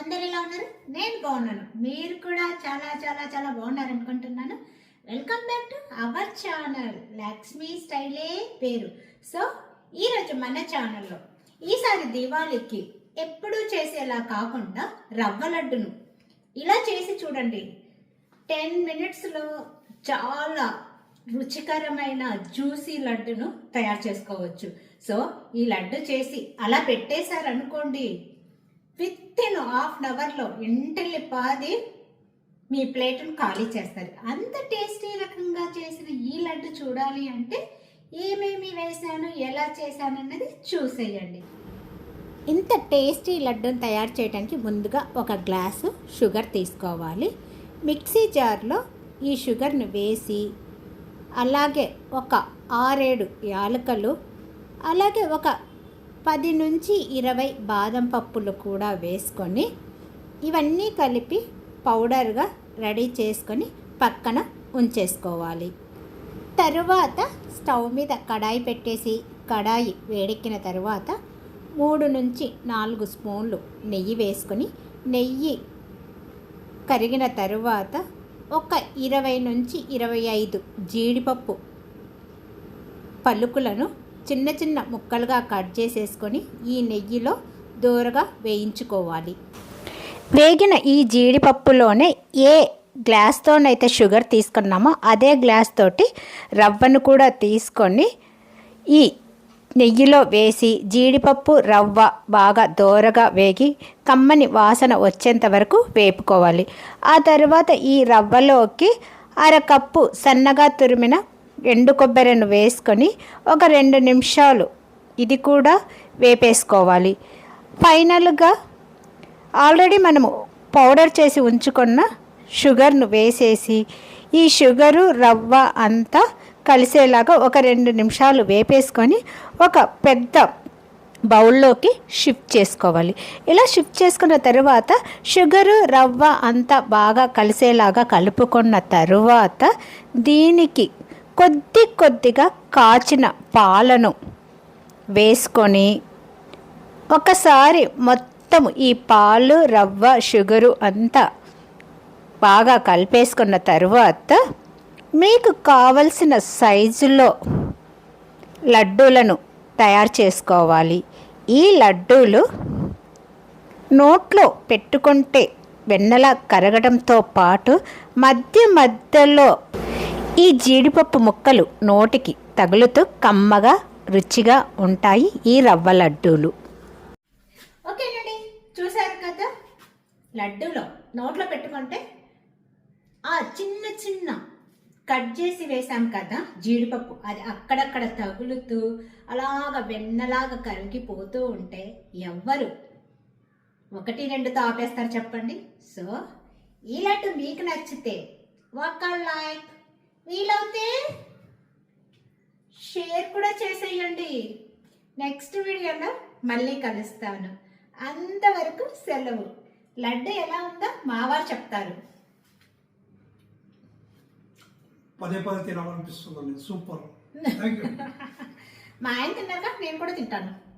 అందరు ఎలా ఉన్నారు? నేను బాగున్నాను. మీరు కూడా చాలా చాలా చాలా బాగున్నారు అనుకుంటున్నాను. Welcome back to our channel Lakshmi స్టైలే పేరు. సో ఈరోజు మన ఛానల్లో ఈసారి దీపావళికి ఎప్పుడూ చేసేలా కాకుండా రవ్వ లడ్డును ఇలా చేసి చూడండి. టెన్ మినిట్స్లో చాలా రుచికరమైన జ్యూసీ లడ్డును తయారు చేసుకోవచ్చు. సో ఈ లడ్డు చేసి అలా పెట్టేశారనుకోండి విత్ ఇన్ హాఫ్ అన్ అవర్లో ఇంటిల్లి పాది మీ ప్లేట్ను ఖాళీ చేస్తారు. అంత టేస్టీ రకంగా చేసిన ఈ లడ్డు చూడాలి అంటే ఏమేమి వేసాను ఎలా చేశాను అన్నది చూసేయండి. ఇంత టేస్టీ లడ్డూని తయారు చేయడానికి ముందుగా ఒక గ్లాసు షుగర్ తీసుకోవాలి. మిక్సీ జార్లో ఈ షుగర్ని వేసి అలాగే ఒక ఆరేడు యాలకలు అలాగే ఒక పది నుంచి ఇరవై బాదం పప్పులు కూడా వేసుకొని ఇవన్నీ కలిపి పౌడర్గా రెడీ చేసుకొని పక్కన ఉంచేసుకోవాలి. తరువాత స్టవ్ మీద కడాయి పెట్టేసి కడాయి వేడెక్కిన తరువాత మూడు నుంచి నాలుగు స్పూన్లు నెయ్యి వేసుకొని నెయ్యి కరిగిన తరువాత ఒక ఇరవై నుంచి ఇరవై ఐదు జీడిపప్పు పలుకులను చిన్న చిన్న ముక్కలుగా కట్ చేసేసుకొని ఈ నెయ్యిలో దూరగా వేయించుకోవాలి. వేగిన ఈ జీడిపప్పులోనే ఏ గ్లాస్తోనైతే షుగర్ తీసుకున్నామో అదే గ్లాస్ తోటి రవ్వను కూడా తీసుకొని ఈ నెయ్యిలో వేసి జీడిపప్పు రవ్వ బాగా దోరగా వేగి కమ్మని వాసన వచ్చేంత వరకు వేపుకోవాలి. ఆ తర్వాత ఈ రవ్వలోకి అరకప్పు సన్నగా తురిమిన ఎండు కొబ్బరిని వేసుకొని ఒక రెండు నిమిషాలు ఇది కూడా వేపేసుకోవాలి. ఫైనల్గా ఆల్రెడీ మనము పౌడర్ చేసి ఉంచుకున్న షుగర్ను వేసేసి ఈ షుగరు రవ్వ అంతా కలిసేలాగా ఒక రెండు నిమిషాలు వేపేసుకొని ఒక పెద్ద బౌల్లోకి షిఫ్ట్ చేసుకోవాలి. ఇలా షిఫ్ట్ చేసుకున్న తర్వాత షుగరు రవ్వ అంతా బాగా కలిసేలాగా కలుపుకున్న తరువాత దీనికి కొద్ది కొద్దిగా కాచిన పాలను వేసుకొని ఒకసారి మొత్తం ఈ పాలు రవ్వ షుగరు అంతా బాగా కలిపేసుకున్న తరువాత మీకు కావలసిన సైజులో లడ్డూలను తయారు చేసుకోవాలి. ఈ లడ్డూలు నోట్లో పెట్టుకుంటే వెన్నెల కరగడంతో పాటు మధ్య మధ్యలో ఈ జీడిపప్పు ముక్కలు నోటికి తగులుతూ కమ్మగా రుచిగా ఉంటాయి ఈ రవ్వ లడ్డూలు. ఓకేనండి చూసారు కదా? లడ్డూలో నోట్లో పెట్టుకుంటే ఆ చిన్న చిన్న కట్ చేసి వేసాం కదా జీడిపప్పు అది అక్కడక్కడ తగులుతూ అలాగ వెన్నలాగా కరిగిపోతూ ఉంటే ఎవ్వరు ఒకటి రెండుతో ఆపేస్తారు చెప్పండి. సో ఈ లడ్డు మీకు నచ్చితే ఒక లైక్ వీలవుతే షేర్ కూడా చేసేయండి. నెక్స్ట్ వీడియోలో మళ్ళీ కలుస్తాను. అంతవరకు సెలవు. లడ్డు ఎలా ఉందో మావారు చెప్తారు. పదే పదే తినాలనిపిస్తుందండి. సూపర్. మా ఆయన తిన్నాక నేను కూడా తింటాను.